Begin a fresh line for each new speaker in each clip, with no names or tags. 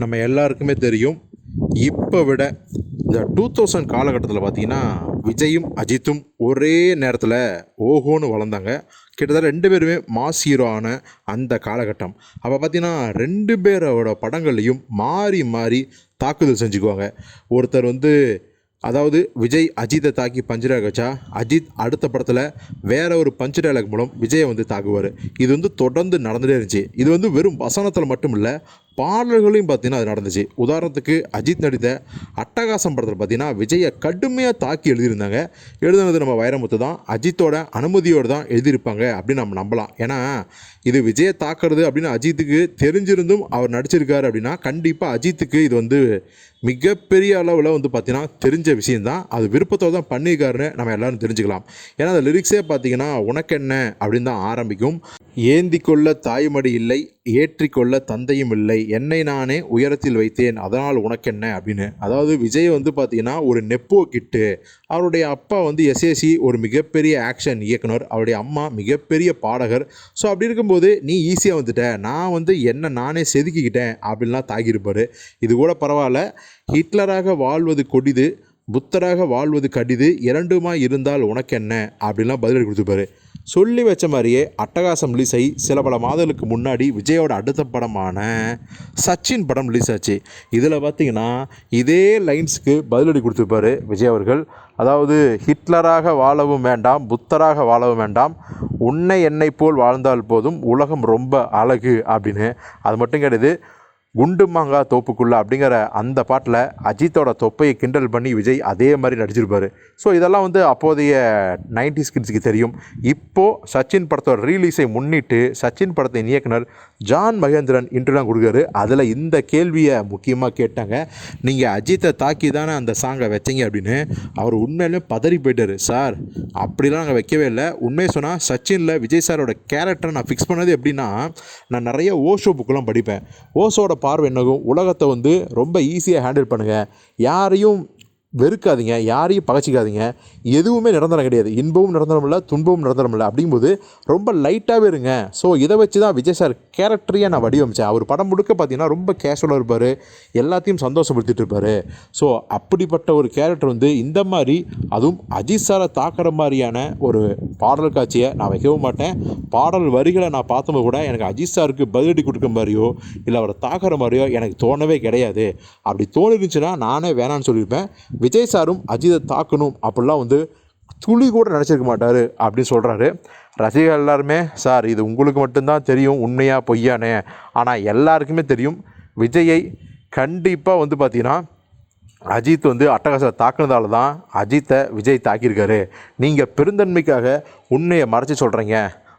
நம்ம எல்லாருக்குமே தெரியும். இப்போ விட இந்த டூ தௌசண்ட் காலகட்டத்தில் பார்த்தீங்கன்னா விஜயும் அஜித்தும் ஒரே நேரத்தில் ஓஹோன்னு வளர்ந்தாங்க. கிட்டத்தட்ட ரெண்டு பேருமே மாஸ் ஹீரோ ஆன அந்த காலகட்டம். அப்போ பார்த்தீங்கன்னா ரெண்டு பேரோட படங்கள்லையும் மாறி மாறி தாக்குதல் செஞ்சுக்குவாங்க. ஒருத்தர் வந்து அதாவது விஜய் அஜித்தை தாக்கி பஞ்சு டயலாக் வச்சா அஜித் அடுத்த படத்தில் வேற ஒரு பஞ்சு மூலம் விஜயை வந்து தாக்குவார். இது வந்து தொடர்ந்து நடந்துகிட்டே இருந்துச்சு. இது வந்து வெறும் வசனத்தில் மட்டும் இல்லை பாடல்களையும் பார்த்தீங்கன்னா அது நடந்துச்சு. உதாரணத்துக்கு அஜித் நடித்த அட்டகாசம் படத்தில் பார்த்தீங்கன்னா விஜயை கடுமையாக தாக்கி எழுதியிருந்தாங்க. எழுதுனது நம்ம வைரமுத்து தான். அஜித்தோட அனுமதியோடு தான் எழுதியிருப்பாங்க அப்படின்னு நம்ம நம்பலாம். ஏன்னா இது விஜயை தாக்குறது அப்படின்னு அஜித்துக்கு தெரிஞ்சிருந்தும் அவர் நடிச்சிருக்காரு அப்படின்னா கண்டிப்பாக அஜித்துக்கு இது வந்து மிகப்பெரிய அளவில் வந்து பார்த்திங்கன்னா தெரிஞ்ச விஷயந்தான் அது விருப்பத்தோடு தான் பண்ணியிருக்காருன்னு நம்ம எல்லோரும் தெரிஞ்சுக்கலாம். ஏன்னா அந்த லிரிக்ஸே பார்த்திங்கன்னா உனக்கென்ன அப்படின்னு தான் ஆரம்பிக்கும். ஏந்தி கொள்ள தாய்மடி இல்லை ஏற்றிக்கொள்ள தந்தையும் இல்லை. என்னை நானே உயரத்தில் வைத்தேன் அதனால் உனக்கென்ன? அப்படின்னு. அதாவது விஜய் வந்து பார்த்தீங்கன்னா ஒரு நெப்போ கிட்டு அவருடைய அப்பா வந்து எஸ்ஏசி ஒரு மிகப்பெரிய ஆக்ஷன் இயக்குனர் அவருடைய அம்மா மிகப்பெரிய பாடகர். ஸோ அப்படி இருக்கும்போது நீ ஈஸியாக வந்துட்ட. நான் வந்து என்ன நானே செதுக்கிக்கிட்டேன் அப்படின்லாம் தாக்கியிருப்பார். இது கூட பரவாயில்ல. ஹிட்லராக வாழ்வது கொடிது புத்தராக வாழ்வது கடிது இரண்டுமா இருந்தால் உனக்கென்ன? அப்படின்லாம் பதிலடி கொடுத்துருப்பாரு. சொல்லி வச்ச மாதிரியே அட்டகாசம் ரிலீஸ் ஆகி சில பல மாதங்களுக்கு முன்னாடி விஜயோட அடுத்த படமான சச்சின் படம் ரிலீஸ் ஆச்சு. இதில் பார்த்தீங்கன்னா இதே லைன்ஸுக்கு பதிலடி கொடுத்துருப்பாரு விஜய் அவர்கள். அதாவது ஹிட்லராக வாழவும் வேண்டாம் புத்தராக வாழவும் வேண்டாம் உன்னை என்னை போல் வாழ்ந்தால் போதும் உலகம் ரொம்ப அழகு அப்படின்னு. அது மட்டும் கிடையாது குண்டு மாங்கா தோப்புக்குள்ளே அப்படிங்கிற அந்த பாட்டில் அஜித்தோட தொப்பையை கிண்டல் பண்ணி விஜய் அதே மாதிரி நடிச்சிருப்பார். ஸோ இதெல்லாம் வந்து அப்போதைய நைன்டி கிட்ஸுக்கு தெரியும். இப்போது சச்சின் படத்தோட ரீலீஸை முன்னிட்டு சச்சின் படத்தின் இயக்குனர் ஜான் மகேந்திரன் இன்டர்வியூலாம் கொடுக்குறாரு அதில் இந்த கேள்வியை முக்கியமாக கேட்டாங்க. நீங்கள் அஜித்தை தாக்கி தானே அந்த சாங்கை வச்சீங்க அப்படின்னு. அவர் உண்மையிலே பதறி போயிட்டாரு. சார் அப்படிலாம் நாங்கள் வைக்கவே இல்லை. உண்மையை சொன்னால் சச்சினில் விஜய் சாரோட கேரக்டரை நான் ஃபிக்ஸ் பண்ணது எப்படின்னா நான் நிறைய ஓஷோ புக்கெலாம் படிப்பேன். ஓஷோட பார்வை என்னகும் உலகத்தை வந்து ரொம்ப ஈஸியாக ஹேண்டில் பண்ணுங்கள் யாரையும் வெறுக்காதீங்க யாரையும் பகச்சிக்காதீங்க. எதுவுமே நிரந்தரம் கிடையாது. இன்பமும் நிரந்தரம் இல்லை துன்பமும் நிரந்தரம் இல்லை. அப்படிங்கும்போது ரொம்ப லைட்டாகவே இருங்க. ஸோ இதை வச்சு தான் விஜய் சார் கேரக்டரையே நான் வடிவமைச்சேன். அவர் படம் முழுக்க பார்த்தீங்கன்னா ரொம்ப கேஷுவலாக இருப்பார். எல்லாத்தையும் சந்தோஷப்படுத்திட்டு இருப்பார். ஸோ அப்படிப்பட்ட ஒரு கேரக்டர் வந்து இந்த மாதிரி அதுவும் அஜித் சாரை தாக்குற மாதிரியான ஒரு பாடல் காட்சியை நான் வைக்கவும் மாட்டேன். பாடல் வரிகளை நான் பார்த்தபோது கூட எனக்கு அஜித் சாருக்கு பதிலடி கொடுக்குற மாதிரியோ இல்லை அவரை தாக்குற மாதிரியோ எனக்கு தோணவே கிடையாது. அப்படி தோணிருந்துச்சுன்னா நானே வேணான்னு சொல்லியிருப்பேன். விஜய் சாரும் அஜித்தை தாக்கணும் அப்படிலாம் வந்து துளி கூட நினச்சிருக்க மாட்டார் அப்படின்னு சொல்கிறாரு ரசிகர்கள் எல்லாருமே சார் இது உங்களுக்கு மட்டும்தான் தெரியும் உண்மையாக பொய்யானே. ஆனால் எல்லாருக்குமே தெரியும் விஜயை கண்டிப்பாக வந்து பார்த்திங்கன்னா அஜித் வந்து அட்டகாசத்தை தாக்குனதால தான் அஜித்தை விஜய் தாக்கியிருக்காரு. நீங்கள் பெருந்தன்மைக்காக உண்மையை மறைச்சி சொல்கிறீங்க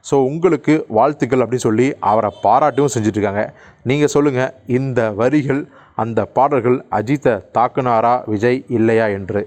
ஸோ உங்களுக்கு வாழ்த்துக்கள் அப்படின்னு சொல்லி அவரை பாராட்டவும் செஞ்சிட்ருக்காங்க. நீங்கள் சொல்லுங்கள் இந்த வரிகள் அந்த பாடல்கள் அஜித்தை தாக்குனாரா விஜய் இல்லையா என்று.